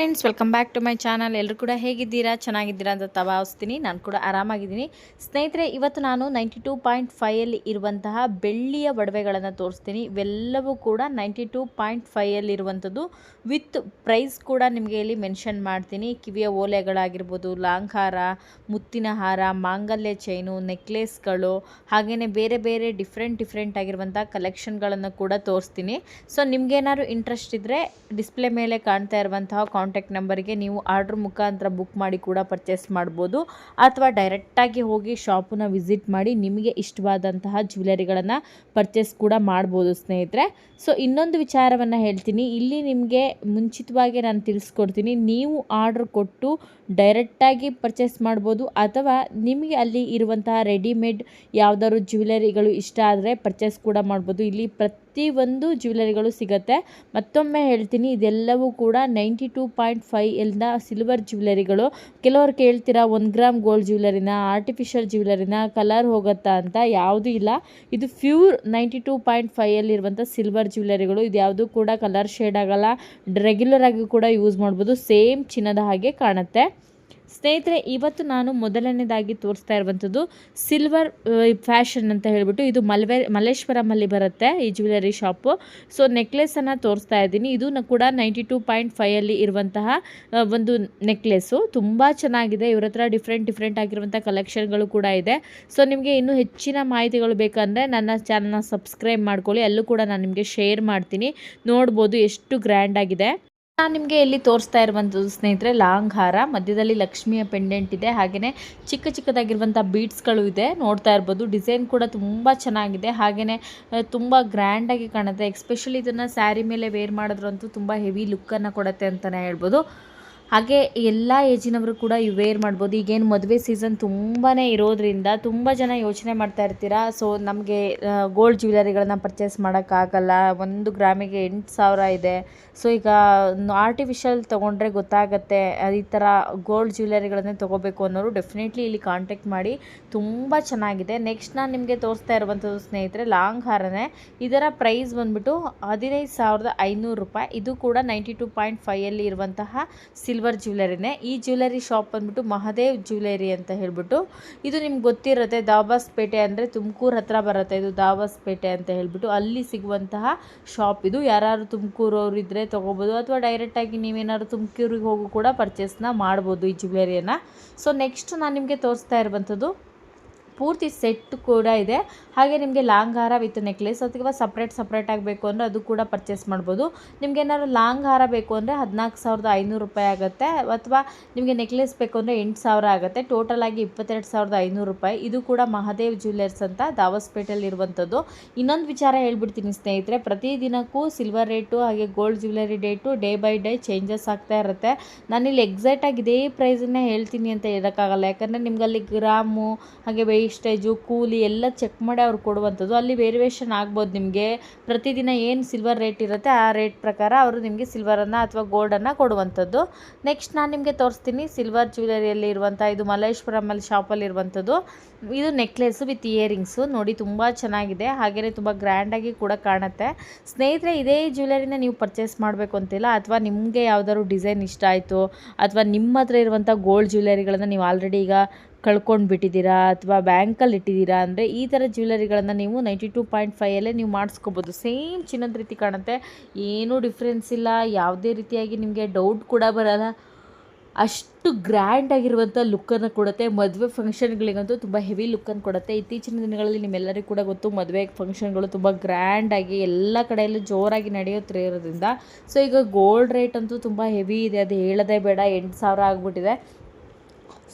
Friends welcome back to my channel ಎಲ್ಲರೂ ಕೂಡ ಹೇಗಿದ್ದೀರಾ? ಚೆನ್ನಾಗಿದ್ದೀರಾ ಅಂತ ತವಾಸ್ತೀನಿ. ನಾನು ಕೂಡ ಆರಾಮಾಗಿದ್ದೀನಿ. ಸ್ನೇಹಿತರೆ, ಇವತ್ತು ನಾನು ನೈಂಟಿ ಟೂ ಪಾಯಿಂಟ್ ಫೈಯಲ್ಲಿ ಇರುವಂತಹ ಬೆಳ್ಳಿಯ ಒಡವೆಗಳನ್ನು ತೋರಿಸ್ತೀನಿ. ಇವೆಲ್ಲವೂ ಕೂಡ ನೈಂಟಿ ಟೂ ಪಾಯಿಂಟ್ ಫೈಯಲ್ಲಿ ಇರುವಂಥದ್ದು ವಿತ್ ಪ್ರೈಸ್ ಕೂಡ ನಿಮಗೆ ಇಲ್ಲಿ ಮೆನ್ಷನ್ ಮಾಡ್ತೀನಿ. ಕಿವಿಯ ಓಲೆಗಳಾಗಿರ್ಬೋದು ಲಾಂಗ್ ಹಾರ ಮುತ್ತಿನ ಹಾರ, ಮಾಂಗಲ್ಯ ಚೈನು ನೆಕ್ಲೆಸ್ಗಳು ಹಾಗೆಯೇ ಬೇರೆ ಬೇರೆ ಡಿಫ್ರೆಂಟ್ ಡಿಫ್ರೆಂಟ್ ಆಗಿರುವಂಥ ಕಲೆಕ್ಷನ್ಗಳನ್ನು ಕೂಡ ತೋರಿಸ್ತೀನಿ. ಸೊ ನಿಮಗೇನಾದ್ರು ಇಂಟ್ರೆಸ್ಟ್ ಇದ್ದರೆ ಡಿಸ್ಪ್ಲೇ ಮೇಲೆ ಕಾಣ್ತಾ ಇರುವಂತಹ ಕಾಂಟ್ಯಾಕ್ಟ್ ನಂಬರ್ಗೆ ನೀವು ಆರ್ಡ್ರ್ ಮುಖಾಂತರ ಬುಕ್ ಮಾಡಿ ಕೂಡ ಪರ್ಚೇಸ್ ಮಾಡ್ಬೋದು. ಅಥವಾ ಡೈರೆಕ್ಟಾಗಿ ಹೋಗಿ ಶಾಪನ್ನು ವಿಸಿಟ್ ಮಾಡಿ ನಿಮಗೆ ಇಷ್ಟವಾದಂತಹ ಜ್ಯುವೆಲರಿಗಳನ್ನು ಪರ್ಚೇಸ್ ಕೂಡ ಮಾಡ್ಬೋದು ಸ್ನೇಹಿತರೆ. ಸೊ ಇನ್ನೊಂದು ವಿಚಾರವನ್ನು ಹೇಳ್ತೀನಿ. ಇಲ್ಲಿ ನಿಮಗೆ ಮುಂಚಿತವಾಗಿ ನಾನು ತಿಳಿಸ್ಕೊಡ್ತೀನಿ. ನೀವು ಆರ್ಡ್ರ್ ಕೊಟ್ಟು ಡೈರೆಕ್ಟಾಗಿ ಪರ್ಚೇಸ್ ಮಾಡ್ಬೋದು ಅಥವಾ ನಿಮಗೆ ಅಲ್ಲಿ ಇರುವಂತಹ ರೆಡಿಮೇಡ್ ಯಾವ್ದಾದ್ರು ಜ್ಯುವೆಲರಿಗಳು ಇಷ್ಟ ಆದರೆ ಪರ್ಚೇಸ್ ಕೂಡ ಮಾಡ್ಬೋದು. ಇಲ್ಲಿ ಪ್ರತಿಯೊಂದು ಜ್ಯುವೆಲರಿಗಳು ಸಿಗುತ್ತೆ. ಮತ್ತೊಮ್ಮೆ ಹೇಳ್ತೀನಿ, ಇದೆಲ್ಲವೂ ಕೂಡ ನೈಂಟಿ ಟೂ ಪಾಯಿಂಟ್ ಫೈವ್ ಎಲ್ನ ಸಿಲ್ವರ್ ಜ್ಯುವೆಲರಿಗಳು. ಕೆಲವರು ಕೇಳ್ತೀರಾ, ಒಂದು ಗ್ರಾಮ್ ಗೋಲ್ಡ್ ಜ್ಯುವೆಲರಿನ, ಆರ್ಟಿಫಿಷಿಯಲ್ ಜ್ಯುವೆಲರಿನ, ಕಲರ್ ಹೋಗುತ್ತಾ ಅಂತ? ಯಾವುದೂ ಇಲ್ಲ. ಇದು ಪ್ಯೂರ್ ನೈಂಟಿ ಟೂ ಪಾಯಿಂಟ್ ಫೈಯಲ್ಲಿರುವಂಥ ಸಿಲ್ವರ್ ಜ್ಯುವೆಲರಿಗಳು. ಇದು ಯಾವುದೂ ಕೂಡ ಕಲರ್ ಶೇಡ್ ಆಗಲ್ಲ. ರೆಗ್ಯುಲರ್ ಆಗಿ ಕೂಡ ಯೂಸ್ ಮಾಡ್ಬೋದು. ಸೇಮ್ ಚಿನ್ನದ ಹಾಗೆ ಕಾಣುತ್ತೆ. ಸ್ನೇಹಿತರೆ, ಇವತ್ತು ನಾನು ಮೊದಲನೇದಾಗಿ ತೋರಿಸ್ತಾ ಇರುವಂಥದ್ದು ಸಿಲ್ವರ್ ಫ್ಯಾಷನ್ ಅಂತ ಹೇಳಿಬಿಟ್ಟು ಇದು ಮಲ್ವೆ, ಮಲ್ಲೇಶ್ವರಮಲ್ಲಿ ಬರುತ್ತೆ ಈ ಜ್ಯುವೆಲರಿ ಶಾಪು ಸೊ ನೆಕ್ಲೆಸನ್ನು ತೋರಿಸ್ತಾ ಇದ್ದೀನಿ. ಇದು ಕೂಡ ನೈಂಟಿ ಟೂ ಪಾಯಿಂಟ್ ಫೈಯಲ್ಲಿ ಇರುವಂತಹ ಒಂದು ನೆಕ್ಲೆಸ್ಸು ತುಂಬ ಚೆನ್ನಾಗಿದೆ. ಇವ್ರ ಹತ್ರ ಡಿಫ್ರೆಂಟ್ ಡಿಫ್ರೆಂಟ್ ಆಗಿರುವಂಥ ಕಲೆಕ್ಷನ್ಗಳು ಕೂಡ ಇದೆ. ಸೊ ನಿಮಗೆ ಇನ್ನೂ ಹೆಚ್ಚಿನ ಮಾಹಿತಿಗಳು ಬೇಕಂದರೆ ನನ್ನ ಚಾನಲ್ನ ಸಬ್ಸ್ಕ್ರೈಬ್ ಮಾಡ್ಕೊಳ್ಳಿ. ಅಲ್ಲೂ ಕೂಡ ನಾನು ನಿಮಗೆ ಶೇರ್ ಮಾಡ್ತೀನಿ. ನೋಡ್ಬೋದು ಎಷ್ಟು ಗ್ರ್ಯಾಂಡ್ ಆಗಿದೆ. ನಾನು ನಿಮಗೆ ಇಲ್ಲಿ ತೋರಿಸ್ತಾ ಇರುವಂಥದ್ದು ಸ್ನೇಹಿತರೆ ಲಾಂಗ್ ಹಾರ ಮಧ್ಯದಲ್ಲಿ ಲಕ್ಷ್ಮಿಯ ಪೆಂಡೆಂಟ್ ಇದೆ. ಹಾಗೆಯೇ ಚಿಕ್ಕ ಚಿಕ್ಕದಾಗಿರುವಂಥ ಬೀಡ್ಸ್ಗಳು ಇದೆ. ನೋಡ್ತಾ ಇರ್ಬೋದು. ಡಿಸೈನ್ ಕೂಡ ತುಂಬ ಚೆನ್ನಾಗಿದೆ. ಹಾಗೆಯೇ ತುಂಬ ಗ್ರ್ಯಾಂಡಾಗಿ ಕಾಣುತ್ತೆ. ಎಕ್ಸ್ಪೆಷಲಿ ಇದನ್ನು ಸ್ಯಾರಿ ಮೇಲೆ ವೇರ್ ಮಾಡಿದ್ರಂತೂ ತುಂಬ ಹೆವಿ ಲುಕ್ಕನ್ನು ಕೊಡುತ್ತೆ ಅಂತಲೇ ಹೇಳ್ಬೋದು. ಹಾಗೆ ಎಲ್ಲ ಏಜಿನವರು ಕೂಡ ಇವು ವೇರ್ ಮಾಡ್ಬೋದು. ಈಗೇನು ಮದುವೆ ಸೀಸನ್ ತುಂಬಾ ಇರೋದ್ರಿಂದ ತುಂಬ ಜನ ಯೋಚನೆ ಮಾಡ್ತಾ ಇರ್ತೀರಾ? ಸೊ ನಮಗೆ ಗೋಲ್ಡ್ ಜ್ಯುವೆಲರಿಗಳನ್ನ ಪರ್ಚೇಸ್ ಮಾಡೋಕ್ಕಾಗಲ್ಲ. ಒಂದು ಗ್ರಾಮಿಗೆ ಎಂಟು ಸಾವಿರ ಇದೆ. ಸೊ ಈಗ ಆರ್ಟಿಫಿಷಿಯಲ್ ತೊಗೊಂಡ್ರೆ ಗೊತ್ತಾಗತ್ತೆ. ಈ ಥರ ಗೋಲ್ಡ್ ಜ್ಯುವೆಲರಿಗಳನ್ನೇ ತೊಗೋಬೇಕು ಅನ್ನೋರು ಡೆಫಿನೆಟ್ಲಿ ಇಲ್ಲಿ ಕಾಂಟ್ಯಾಕ್ಟ್ ಮಾಡಿ ತುಂಬ ಚೆನ್ನಾಗಿದೆ. ನೆಕ್ಸ್ಟ್ ನಾನು ನಿಮಗೆ ತೋರಿಸ್ತಾ ಇರುವಂಥದ್ದು ಸ್ನೇಹಿತರೆ ಲಾಂಗ್ ಹಾರನೇ ಇದರ ಪ್ರೈಸ್ ಬಂದ್ಬಿಟ್ಟು ಹದಿನೈದು ಸಾವಿರದ ಐನೂರು ರೂಪಾಯಿ. ಇದು ಕೂಡ ನೈಂಟಿ ಟು ಪಾಯಿಂಟ್ ಫೈವಲ್ಲಿ ಇರುವಂತಹ ಸಿಲ್ವರ್ ಜ್ಯುವೆಲರಿನೇ. ಈ ಜ್ಯುವೆಲರಿ ಶಾಪ್ ಬಂದ್ಬಿಟ್ಟು ಮಹಾದೇವ್ ಜ್ಯುವೆಲರಿ ಅಂತ ಹೇಳ್ಬಿಟ್ಟು ಇದು ನಿಮ್ಗೆ ಗೊತ್ತಿರುತ್ತೆ. ದಾಬಾಸ್ಪೇಟೆ ಅಂದರೆ ತುಮಕೂರು ಹತ್ರ ಬರುತ್ತೆ ಇದು ದಾಬಾಸ್ ಪೇಟೆ ಅಂತ ಹೇಳ್ಬಿಟ್ಟು ಅಲ್ಲಿ ಸಿಗುವಂತಹ ಶಾಪ್ ಇದು. ಯಾರು ತುಮಕೂರವ್ರು ಇದ್ದರೆ ತೊಗೋಬೋದು. ಅಥವಾ ಡೈರೆಕ್ಟಾಗಿ ನೀವೇನಾದ್ರು ತುಮಕೂರಿಗೆ ಹೋಗು ಕೂಡ ಪರ್ಚೇಸ್ನ ಮಾಡ್ಬೋದು ಈ ಜ್ಯುವೆಲರಿಯನ್ನು. ಸೊ ನೆಕ್ಸ್ಟ್ ನಾನು ನಿಮಗೆ ತೋರಿಸ್ತಾ ಇರುವಂಥದ್ದು ಪೂರ್ತಿ ಸೆಟ್ ಕೂಡ ಇದೆ. ಹಾಗೆ ನಿಮಗೆ ಲಾಂಗ್ ಹಾರ ವಿತ್ ನೆಕ್ಲೆಸ್ ಅಥವಾ ಸಪ್ರೇಟ್ ಸಪ್ರೇಟ್ ಆಗಬೇಕು ಅಂದರೆ ಅದು ಕೂಡ ಪರ್ಚೇಸ್ ಮಾಡ್ಬೋದು. ನಿಮ್ಗೆ ಏನಾದ್ರು ಲಾಂಗ್ ಹಾರ ಬೇಕು ಅಂದರೆ ಹದಿನಾಲ್ಕು ಸಾವಿರದ ಐನೂರು ರೂಪಾಯಿ ಆಗುತ್ತೆ. ಅಥವಾ ನಿಮಗೆ ನೆಕ್ಲೆಸ್ ಬೇಕು ಅಂದರೆ ಎಂಟು ಸಾವಿರ ಆಗುತ್ತೆ. ಟೋಟಲ್ ಆಗಿ ಇಪ್ಪತ್ತೆರಡು ಸಾವಿರದ ಐನೂರು ರೂಪಾಯಿ. ಇದು ಕೂಡ ಮಹಾದೇವ್ ಜ್ಯುವೆಲ್ಲರ್ಸ್ ಅಂತ ದಾವಸ್ಪೇಟೆಯಲ್ಲಿ ಇರುವಂಥದ್ದು. ಇನ್ನೊಂದು ವಿಚಾರ ಹೇಳ್ಬಿಡ್ತೀನಿ ಸ್ನೇಹಿತರೆ ಪ್ರತಿದಿನಕ್ಕೂ ಸಿಲ್ವರ್ ರೇಟು ಹಾಗೆ gold jewellery date day by day changes ಆಗ್ತಾ ಇರುತ್ತೆ. ನಾನಿಲ್ಲಿ ಎಕ್ಸಾಕ್ಟಾಗಿ ಇದೇ ಪ್ರೈಸನ್ನೇ ಹೇಳ್ತೀನಿ ಅಂತ ಹೇಳೋಕ್ಕಾಗಲ್ಲ. ಯಾಕಂದರೆ ನಿಮ್ಗೆ ಅಲ್ಲಿ ಗ್ರಾಮು ಹಾಗೆ ವೇಸ್ಟೇಜು ಕೂಲಿ ಎಲ್ಲ ಚೆಕ್ ಮಾಡಿ ಅವ್ರು ಕೊಡುವಂಥದ್ದು. ಅಲ್ಲಿ ವೇರಿಯೇಷನ್ ಆಗ್ಬೋದು ನಿಮಗೆ. ಪ್ರತಿದಿನ ಏನು ಸಿಲ್ವರ್ ರೇಟ್ ಇರುತ್ತೆ, ಆ ರೇಟ್ ಪ್ರಕಾರ ಅವರು ನಿಮಗೆ ಸಿಲ್ವರನ್ನು ಅಥವಾ ಗೋಲ್ಡನ್ನು ಕೊಡುವಂಥದ್ದು. ನೆಕ್ಸ್ಟ್ ನಾನು ನಿಮಗೆ ತೋರಿಸ್ತೀನಿ ಸಿಲ್ವರ್ ಜ್ಯುವೆಲರಿಯಲ್ಲಿ ಇರುವಂಥ, ಇದು ಮಲ್ಲೇಶ್ವರಮಲ್ಲಿ ಶಾಪಲ್ಲಿ ಇರುವಂಥದ್ದು. ಇದು ನೆಕ್ಲೆಸ್ಸು ವಿತ್ ಇಯರಿಂಗ್ಸು ನೋಡಿ ತುಂಬ ಚೆನ್ನಾಗಿದೆ. ಹಾಗೆಯೇ ತುಂಬ ಗ್ರ್ಯಾಂಡಾಗಿ ಕೂಡ ಕಾಣುತ್ತೆ. ಸ್ನೇಹಿತರೆ, ಇದೇ ಜ್ಯುವೆಲರಿನ ನೀವು ಪರ್ಚೇಸ್ ಮಾಡಬೇಕು ಅಂತಿಲ್ಲ, ಅಥವಾ ನಿಮಗೆ ಯಾವ್ದಾದ್ರು ಡಿಸೈನ್ ಇಷ್ಟ ಆಯಿತು, ಅಥವಾ ನಿಮ್ಮ ಹತ್ರ ಇರುವಂಥ ಗೋಲ್ಡ್ ಜ್ಯುವೆಲರಿಗಳನ್ನು ನೀವು ಆಲ್ರೆಡಿ ಈಗ ಕಳ್ಕೊಂಡು ಬಿಟ್ಟಿದ್ದೀರಾ ಅಥವಾ ಬ್ಯಾಂಕಲ್ಲಿ ಇಟ್ಟಿದ್ದೀರಾ ಅಂದರೆ ಈ ಥರ ಜ್ಯುವೆಲರಿಗಳನ್ನು ನೀವು ನೈಂಟಿ ಟೂ ಪಾಯಿಂಟ್ ಫೈಯಲ್ಲೇ ನೀವು ಮಾಡಿಸ್ಕೋಬೋದು. ಸೇಮ್ ಚಿನ್ನದ ರೀತಿ ಕಾಣುತ್ತೆ. ಏನೂ ಡಿಫ್ರೆನ್ಸ್ ಇಲ್ಲ. ಯಾವುದೇ ರೀತಿಯಾಗಿ ನಿಮಗೆ ಡೌಟ್ ಕೂಡ ಬರಲ್ಲ. ಅಷ್ಟು ಗ್ರ್ಯಾಂಡ್ ಆಗಿರುವಂಥ ಲುಕ್ಕನ್ನು ಕೊಡುತ್ತೆ. ಮದುವೆ ಫಂಕ್ಷನ್ಗಳಿಗಂತೂ ತುಂಬ ಹೆವಿ ಲುಕ್ಕನ್ನು ಕೊಡುತ್ತೆ. ಇತ್ತೀಚಿನ ದಿನಗಳಲ್ಲಿ ನಿಮ್ಮೆಲ್ಲರಿಗೂ ಕೂಡ ಗೊತ್ತು, ಮದುವೆ ಫಂಕ್ಷನ್ಗಳು ತುಂಬ ಗ್ರ್ಯಾಂಡಾಗಿ ಎಲ್ಲ ಕಡೆಯಲ್ಲೂ ಜೋರಾಗಿ ನಡೆಯುತ್ತಿರೋದ್ರಿಂದ ಸೊ, ಈಗ ಗೋಲ್ಡ್ ರೇಟ್ ಅಂತೂ ತುಂಬ ಹೆವಿ ಇದೆ. ಅದು ಹೇಳೋದೇ ಬೇಡ. ಎಂಟು ಸಾವಿರ ಆಗಿಬಿಟ್ಟಿದೆ.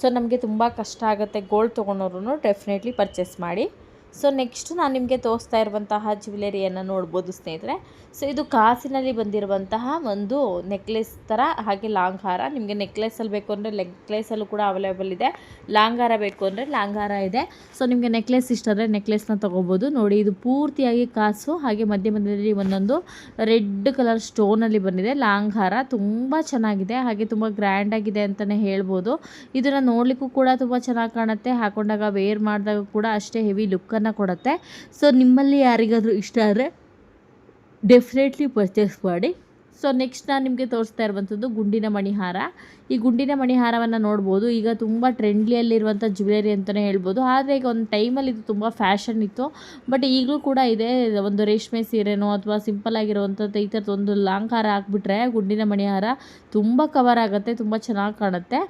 ಸೊ ನಮಗೆ ತುಂಬ ಕಷ್ಟ ಆಗುತ್ತೆ ಗೋಲ್ಡ್ ತೊಗೊಂಡವ್ರು ಡೆಫಿನೆಟ್ಲಿ ಪರ್ಚೇಸ್ ಮಾಡಿ. ಸೊ ನೆಕ್ಸ್ಟ್ ನಾನು ನಿಮಗೆ ತೋರಿಸ್ತಾ ಇರುವಂತಹ ಜ್ಯುವೆಲರಿಯನ್ನು ನೋಡ್ಬೋದು ಸ್ನೇಹಿತರೆ. ಸೊ ಇದು ಕಾಸಿನಲ್ಲಿ ಬಂದಿರುವಂತಹ ಒಂದು ನೆಕ್ಲೆಸ್ ಥರ ಹಾಗೆ ಲಾಂಗ್ ಹಾರ ನಿಮಗೆ ನೆಕ್ಲೆಸಲ್ಲಿ ಬೇಕು ಅಂದರೆ ನೆಕ್ಲೆಸಲ್ಲೂ ಕೂಡ ಅವೈಲೇಬಲ್ ಇದೆ. ಲಾಂಗ್ ಹಾರ ಬೇಕು ಅಂದರೆ ಲಾಂಗ್ ಹಾರ ಇದೆ. ಸೊ ನಿಮಗೆ ನೆಕ್ಲೆಸ್ ಇಷ್ಟ ಅಂದರೆ ನೆಕ್ಲೆಸ್ನ ತೊಗೋಬೋದು. ನೋಡಿ, ಇದು ಪೂರ್ತಿಯಾಗಿ ಕಾಸು, ಹಾಗೆ ಮಧ್ಯ ಮಧ್ಯದಲ್ಲಿ ಒಂದೊಂದು ರೆಡ್ ಕಲರ್ ಸ್ಟೋನಲ್ಲಿ ಬಂದಿದೆ. ಲಾಂಗ್ ಹಾರ ತುಂಬ ಚೆನ್ನಾಗಿದೆ. ಹಾಗೆ ತುಂಬ ಗ್ರ್ಯಾಂಡಾಗಿದೆ ಅಂತಲೇ ಹೇಳ್ಬೋದು. ಇದನ್ನು ನೋಡಲಿಕ್ಕೂ ಕೂಡ ತುಂಬ ಚೆನ್ನಾಗಿ ಕಾಣುತ್ತೆ. ಹಾಕೊಂಡಾಗ ವೇರ್ ಮಾಡಿದಾಗ ಕೂಡ ಅಷ್ಟೇ ಹೆವಿ ಲುಕ್ಕನ್ನು ಕೊಡುತ್ತೆ. ಸೊ ನಿಮ್ಮಲ್ಲಿ ಯಾರಿಗಾದರೂ ಇಷ್ಟ ಆದರೆ ಡೆಫಿನೆಟ್ಲಿ ಪರ್ಚೇಸ್ ಮಾಡಿ. ಸೊ ನೆಕ್ಸ್ಟ್ ನಾನು ನಿಮಗೆ ತೋರಿಸ್ತಾ ಇರುವಂಥದ್ದು ಗುಂಡಿನ ಮಣಿಹಾರ. ಈ ಗುಂಡಿನ ಮಣಿಹಾರವನ್ನು ನೋಡ್ಬೋದು. ಈಗ ತುಂಬ ಟ್ರೆಂಡ್ಲಿಯಲ್ಲಿರುವಂಥ ಜ್ಯುವೆಲರಿ ಅಂತಲೇ ಹೇಳ್ಬೋದು. ಆದರೆ ಈಗ ಒಂದು ಟೈಮಲ್ಲಿ ಇದು ತುಂಬ ಫ್ಯಾಷನ್ ಇತ್ತು. ಬಟ್ ಈಗಲೂ ಕೂಡ ಇದೆ. ಒಂದು ರೇಷ್ಮೆ ಸೀರೆನೋ ಅಥವಾ ಸಿಂಪಲ್ ಆಗಿರುವಂಥದ್ದು ಈ ಥರದ್ದು ಒಂದು ಲಾಂಗ್ ಹಾರ ಹಾಕ್ಬಿಟ್ರೆ ಗುಂಡಿನ ಮಣಿಹಾರ ತುಂಬ ಕವರ್ ಆಗುತ್ತೆ, ತುಂಬ ಚೆನ್ನಾಗಿ ಕಾಣುತ್ತೆ.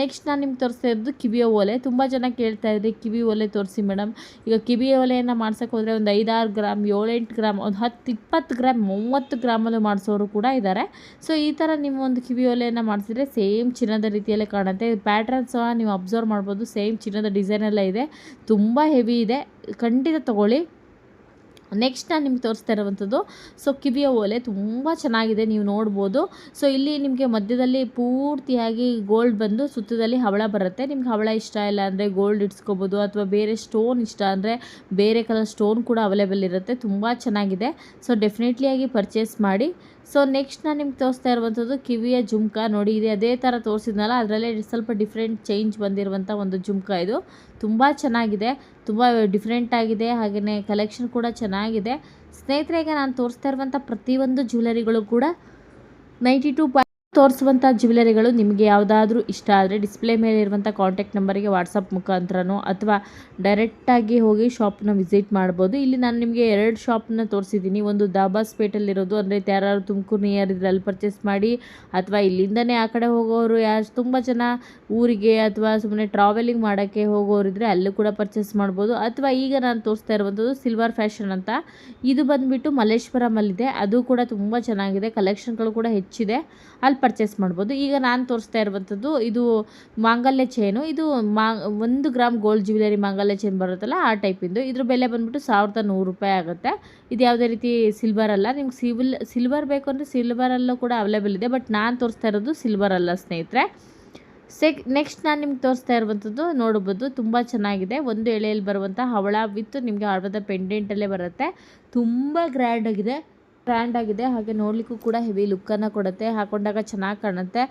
ನೆಕ್ಸ್ಟ್ ನಾನು ನಿಮ್ಗೆ ತೋರಿಸ್ತಾ ಇರೋದು ಕಿವಿಯ ಒಲೆ. ತುಂಬ ಜನ ಕೇಳ್ತಾ ಇದ್ರಿ ಕಿವಿ ಒಲೆ ತೋರಿಸಿ ಮೇಡಮ್ ಈಗ ಕಿವಿಯ ಒಲೆಯನ್ನು ಮಾಡ್ಸೋಕೆ ಹೋದರೆ ಒಂದು ಐದಾರು ಗ್ರಾಮ್, ಏಳೆಂಟು ಗ್ರಾಮ್, ಒಂದು ಹತ್ತು ಇಪ್ಪತ್ತು ಗ್ರಾಮ್, ಮೂವತ್ತು ಗ್ರಾಮಲ್ಲೂ ಮಾಡಿಸೋರು ಕೂಡ ಇದ್ದಾರೆ ಸೊ ಈ ಥರ ನೀವು ಒಂದು ಕಿವಿ ಒಲೆಯನ್ನು ಮಾಡಿಸಿದ್ರೆ ಸೇಮ್ ಚಿನ್ನದ ರೀತಿಯಲ್ಲೇ ಕಾಣುತ್ತೆ. ಪ್ಯಾಟ್ರನ್ ಸಹ ನೀವು ಅಬ್ಸರ್ವ್ ಮಾಡ್ಬೋದು. ಸೇಮ್ ಚಿನ್ನದ ಡಿಸೈನ್ ಎಲ್ಲ ಇದೆ. ತುಂಬ ಹೆವಿ ಇದೆ. ಖಂಡಿತ ತೊಗೊಳ್ಳಿ. ನೆಕ್ಸ್ಟ್ ನಾನು ನಿಮ್ಗೆ ತೋರಿಸ್ತಾ ಇರುವಂಥದ್ದು ಸೊ ಕಿವಿಯ ಓಲೆ ತುಂಬ ಚೆನ್ನಾಗಿದೆ, ನೀವು ನೋಡ್ಬೋದು. ಸೊ ಇಲ್ಲಿ ನಿಮಗೆ ಮಧ್ಯದಲ್ಲಿ ಪೂರ್ತಿಯಾಗಿ ಗೋಲ್ಡ್ ಬಂದು ಸುತ್ತದಲ್ಲಿ ಹವಳ ಬರುತ್ತೆ. ನಿಮ್ಗೆ ಹವಳ ಇಷ್ಟ ಇಲ್ಲ ಅಂದರೆ ಗೋಲ್ಡ್ ಇಡ್ಸ್ಕೊಬೋದು, ಅಥವಾ ಬೇರೆ ಸ್ಟೋನ್ ಇಷ್ಟ ಅಂದರೆ ಬೇರೆ ಕಲರ್ ಸ್ಟೋನ್ ಕೂಡ ಅವೈಲೇಬಲ್ ಇರುತ್ತೆ. ತುಂಬ ಚೆನ್ನಾಗಿದೆ. ಸೊ ಡೆಫಿನೆಟ್ಲಿಯಾಗಿ ಪರ್ಚೇಸ್ ಮಾಡಿ. ಸೊ ನೆಕ್ಸ್ಟ್ ನಾನು ನಿಮ್ಗೆ ತೋರಿಸ್ತಾ ಇರುವಂಥದ್ದು ಕಿವಿಯ ಜುಮ್ಕ. ನೋಡಿ, ಇದೆ ಅದೇ ಥರ ತೋರಿಸಿದ್ನಲ್ಲ, ಅದರಲ್ಲೇ ಸ್ವಲ್ಪ ಡಿಫ್ರೆಂಟ್ ಚೇಂಜ್ ಬಂದಿರುವಂಥ ಒಂದು ಜುಮ್ಕ ಇದು. ತುಂಬ ಚೆನ್ನಾಗಿದೆ, ತುಂಬ ಡಿಫ್ರೆಂಟ್ ಆಗಿದೆ ಹಾಗೆಯೇ ಕಲೆಕ್ಷನ್ ಕೂಡ ಚೆನ್ನಾಗಿದೆ. ಸ್ನೇಹಿತರೆ ನಾನು ತೋರಿಸ್ತಾ ಇರುವಂಥ ಪ್ರತಿಯೊಂದು ಜ್ಯುವೆಲರಿಗಳು ಕೂಡ ನೈಂಟಿ ಟು ತೋರಿಸುವಂಥ ಜ್ಯುವೆಲರಿಗಳು ನಿಮಗೆ ಯಾವುದಾದ್ರೂ ಇಷ್ಟ ಆದರೆ ಡಿಸ್ಪ್ಲೇ ಮೇಲೆ ಇರುವಂಥ ಕಾಂಟ್ಯಾಕ್ಟ್ ನಂಬರಿಗೆ ವಾಟ್ಸಪ್ ಮುಖಾಂತರನೋ ಅಥವಾ ಡೈರೆಕ್ಟಾಗಿ ಹೋಗಿ ಶಾಪ್ನ ವಿಸಿಟ್ ಮಾಡ್ಬೋದು. ಇಲ್ಲಿ ನಾನು ನಿಮಗೆ ಎರಡು ಶಾಪ್ನ ತೋರಿಸಿದ್ದೀನಿ ಒಂದು ದಾಬಾಸ್ಪೇಟಲ್ಲಿರೋದು ಅಂದರೆ ಯಾರು ತುಮಕೂರು ನಿಯರ್ ಇದ್ರೆ ಅಲ್ಲಿ ಪರ್ಚೇಸ್ ಮಾಡಿ, ಅಥವಾ ಇಲ್ಲಿಂದನೇ ಆ ಕಡೆ ಹೋಗೋರು ಯಾರು, ತುಂಬ ಜನ ಊರಿಗೆ ಅಥವಾ ಸುಮ್ಮನೆ ಟ್ರಾವೆಲಿಂಗ್ ಮಾಡೋಕ್ಕೆ ಹೋಗೋರಿದ್ರೆ ಅಲ್ಲೂ ಕೂಡ ಪರ್ಚೇಸ್ ಮಾಡ್ಬೋದು. ಅಥವಾ ಈಗ ನಾನು ತೋರಿಸ್ತಾ ಇರುವಂಥದ್ದು ಸಿಲ್ವರ್ ಫ್ಯಾಷನ್ ಅಂತ. ಇದು ಬಂದುಬಿಟ್ಟು ಮಲ್ಲೇಶ್ವರಮಲ್ಲಿದೆ ಅದು ಕೂಡ ತುಂಬ ಚೆನ್ನಾಗಿದೆ. ಕಲೆಕ್ಷನ್ಗಳು ಕೂಡ ಹೆಚ್ಚಿದೆ. ಅಲ್ಲಿ ಪರ್ಚೇಸ್ ಮಾಡ್ಬೋದು. ಈಗ ನಾನು ತೋರಿಸ್ತಾ ಇರುವಂಥದ್ದು ಇದು ಮಾಂಗಲ್ಯ ಚೈನು ಇದು ಮಾ, ಒಂದು ಗ್ರಾಮ್ ಗೋಲ್ಡ್ ಜ್ಯುವೆಲರಿ ಮಾಂಗಲ್ಯ ಚೈನ್ ಬರುತ್ತಲ್ಲ ಆ ಟೈಪಿಂದು ಇದ್ರ ಬೆಲೆ ಬಂದುಬಿಟ್ಟು ಸಾವಿರದ ನೂರು ರೂಪಾಯಿ ಆಗುತ್ತೆ. ಇದು ಯಾವುದೇ ರೀತಿ ಸಿಲ್ವರ್ ಅಲ್ಲ. ನಿಮ್ಗೆ ಸಿವಿಲ್ ಸಿಲ್ವರ್ ಬೇಕು ಅಂದರೆ ಸಿಲ್ವರಲ್ಲೂ ಕೂಡ ಅವೈಲೇಬಲ್ ಇದೆ. ಬಟ್ ನಾನು ತೋರಿಸ್ತಾ ಇರೋದು ಸಿಲ್ವರ್ ಅಲ್ಲ ಸ್ನೇಹಿತರೆ. ಸೆಕ್ ನೆಕ್ಸ್ಟ್ ನಾನು ನಿಮ್ಗೆ ತೋರಿಸ್ತಾ ಇರುವಂಥದ್ದು ನೋಡ್ಬೋದು. ತುಂಬ ಚೆನ್ನಾಗಿದೆ. ಒಂದು ಎಳೆಯಲ್ಲಿ ಬರುವಂಥ ಹವಳ ವಿತ್ ನಿಮಗೆ ಹಳದ ಪೆಂಡೆಂಟಲ್ಲೇ ಬರುತ್ತೆ. ತುಂಬ ಗ್ರ್ಯಾಂಡ್ ಗ್ರ್ಯಾಂಡ್ ಆಗಿದೆ. ಹಾಗೆ ನೋಡ್ಲಿಕ್ಕೂ ಕೂಡ ಹೆವಿ ಲುಕ್ಕನ್ನು ಕೊಡುತ್ತೆ. ಹಾಕೊಂಡಾಗ ಚೆನ್ನಾಗಿ ಕಾಣುತ್ತೆ.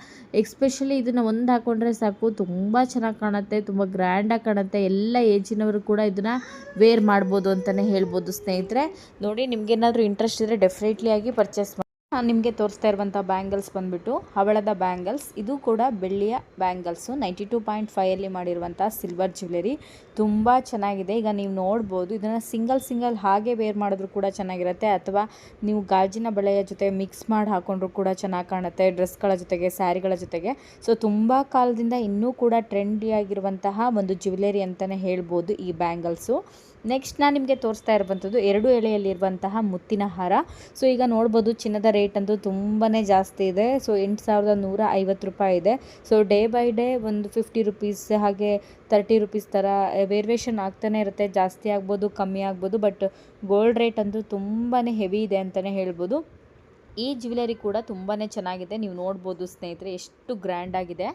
ಎಕ್ಸ್ಪೆಷಲಿ ಇದನ್ನು ಒಂದು ಹಾಕೊಂಡ್ರೆ ಸಾಕು. ತುಂಬ ಚೆನ್ನಾಗಿ ಕಾಣುತ್ತೆ. ತುಂಬ ಗ್ರ್ಯಾಂಡಾಗಿ ಕಾಣುತ್ತೆ. ಎಲ್ಲ ಏಜಿನವರು ಕೂಡ ಇದನ್ನು ವೇರ್ ಮಾಡ್ಬೋದು ಅಂತಲೇ ಹೇಳ್ಬೋದು ಸ್ನೇಹಿತರೆ. ನೋಡಿ ನಿಮ್ಗೇನಾದರೂ ಇಂಟ್ರೆಸ್ಟ್ ಇದ್ದರೆ ಡೆಫಿನೆಟ್ಲಿ ಆಗಿ ಪರ್ಚೇಸ್ ನಾನು ನಿಮಗೆ ತೋರಿಸ್ತಾ ಇರುವಂಥ ಬ್ಯಾಂಗಲ್ಸ್ ಬಂದುಬಿಟ್ಟು ಹವಳದ ಬ್ಯಾಂಗಲ್ಸ್. ಇದು ಕೂಡ ಬೆಳ್ಳಿಯ ಬ್ಯಾಂಗಲ್ಸು. ನೈಂಟಿ ಟೂ ಪಾಯಿಂಟ್ ಫೈಯಲ್ಲಿ ಮಾಡಿರುವಂಥ ಸಿಲ್ವರ್ ಜ್ಯುವೆಲರಿ ತುಂಬ ಚೆನ್ನಾಗಿದೆ. ಈಗ ನೀವು ನೋಡ್ಬೋದು, ಇದನ್ನು ಸಿಂಗಲ್ ಸಿಂಗಲ್ ಹಾಗೆ ವೇರ್ ಮಾಡಿದ್ರು ಕೂಡ ಚೆನ್ನಾಗಿರುತ್ತೆ. ಅಥವಾ ನೀವು ಗಾಜಿನ ಬಳೆಯ ಜೊತೆ ಮಿಕ್ಸ್ ಮಾಡಿ ಹಾಕೊಂಡ್ರು ಕೂಡ ಚೆನ್ನಾಗಿ ಕಾಣುತ್ತೆ ಡ್ರೆಸ್ಗಳ ಜೊತೆಗೆ ಸ್ಯಾರಿಗಳ ಜೊತೆಗೆ. ಸೊ ತುಂಬ ಕಾಲದಿಂದ ಇನ್ನೂ ಕೂಡ ಟ್ರೆಂಡಿಯಾಗಿರುವಂತಹ ಒಂದು ಜ್ಯುವೆಲರಿ ಅಂತಲೇ ಹೇಳ್ಬೋದು ಈ ಬ್ಯಾಂಗಲ್ಸು. ನೆಕ್ಸ್ಟ್ ನಾನು ನಿಮಗೆ ತೋರಿಸ್ತಾ ಇರುವಂಥದ್ದು ಎರಡು ಎಳೆಯಲ್ಲಿರುವಂತಹ ಮುತ್ತಿನ ಹಾರ. ಸೊ ಈಗ ನೋಡ್ಬೋದು ಚಿನ್ನದ ರೇಟ್ ಅಂತೂ ತುಂಬಾ ಜಾಸ್ತಿ ಇದೆ. ಸೊ ಎಂಟು ಸಾವಿರದ ನೂರ ಐವತ್ತು ರೂಪಾಯಿ ಇದೆ. ಸೊ ಡೇ ಬೈ ಡೇ ಒಂದು ಫಿಫ್ಟಿ ರುಪೀಸ್ ಹಾಗೆ ತರ್ಟಿ ರುಪೀಸ್ ಥರ ವೇರಿಯೇಷನ್ ಆಗ್ತಾನೆ ಇರುತ್ತೆ. ಜಾಸ್ತಿ ಆಗ್ಬೋದು, ಕಮ್ಮಿ ಆಗ್ಬೋದು ಬಟ್ ಗೋಲ್ಡ್ ರೇಟ್ ಅಂತೂ ತುಂಬಾ ಹೆವಿ ಇದೆ ಅಂತಲೇ ಹೇಳ್ಬೋದು. ಈ ಜ್ಯುವೆಲರಿ ಕೂಡ ತುಂಬಾ ಚೆನ್ನಾಗಿದೆ. ನೀವು ನೋಡ್ಬೋದು ಸ್ನೇಹಿತರೆ, ಎಷ್ಟು ಗ್ರ್ಯಾಂಡ್ ಆಗಿದೆ.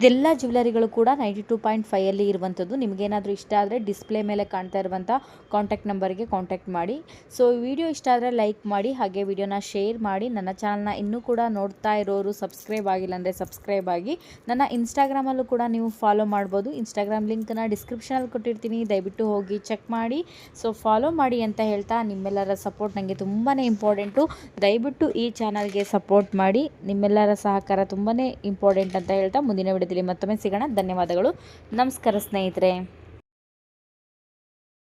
ಇದೆಲ್ಲ ಜ್ಯುವೆಲರಿಗಳು ಕೂಡ ನೈಂಟಿ ಟೂ ಪಾಯಿಂಟ್ ಫೈಯಲ್ಲಿ ಇರುವಂಥದ್ದು. ನಿಮಗೇನಾದರೂ ಇಷ್ಟ ಆದರೆ ಡಿಸ್ಪ್ಲೇ ಮೇಲೆ ಕಾಣ್ತಾ ಇರುವಂಥ ಕಾಂಟ್ಯಾಕ್ಟ್ ನಂಬರ್ಗೆ ಕಾಂಟ್ಯಾಕ್ಟ್ ಮಾಡಿ. ಸೊ ವಿಡಿಯೋ ಇಷ್ಟ ಆದರೆ ಲೈಕ್ ಮಾಡಿ, ಹಾಗೆ ವಿಡಿಯೋನ ಶೇರ್ ಮಾಡಿ. ನನ್ನ ಚಾನಲ್ನ ಇನ್ನೂ ಕೂಡ ನೋಡ್ತಾ ಇರೋರು ಸಬ್ಸ್ಕ್ರೈಬ್ ಆಗಿಲ್ಲ ಅಂದರೆ ಸಬ್ಸ್ಕ್ರೈಬ್ ಆಗಿ. ನನ್ನ ಇನ್ಸ್ಟಾಗ್ರಾಮಲ್ಲೂ ಕೂಡ ನೀವು ಫಾಲೋ ಮಾಡ್ಬೋದು. ಇನ್ಸ್ಟಾಗ್ರಾಮ್ ಲಿಂಕ್ನ ಡಿಸ್ಕ್ರಿಪ್ಷನಲ್ಲಿ ಕೊಟ್ಟಿರ್ತೀನಿ. ದಯವಿಟ್ಟು ಹೋಗಿ ಚೆಕ್ ಮಾಡಿ. ಸೊ ಫಾಲೋ ಮಾಡಿ ಅಂತ ಹೇಳ್ತಾ ನಿಮ್ಮೆಲ್ಲರ ಸಪೋರ್ಟ್ ನನಗೆ ತುಂಬಾ ಇಂಪಾರ್ಟೆಂಟು ದಯವಿಟ್ಟು ಈ ಚಾನಲ್ಗೆ ಸಪೋರ್ಟ್ ಮಾಡಿ. ನಿಮ್ಮೆಲ್ಲರ ಸಹಕಾರ ತುಂಬಾ ಇಂಪಾರ್ಟೆಂಟ್ ಅಂತ ಹೇಳ್ತಾ ಮುಂದಿನ ವಿಡಿಯೋದಲ್ಲಿ ಮತ್ತೊಮ್ಮೆ ಸಿಗೋಣ. ಧನ್ಯವಾದಗಳು. ನಮಸ್ಕಾರ ಸ್ನೇಹಿತರೆ.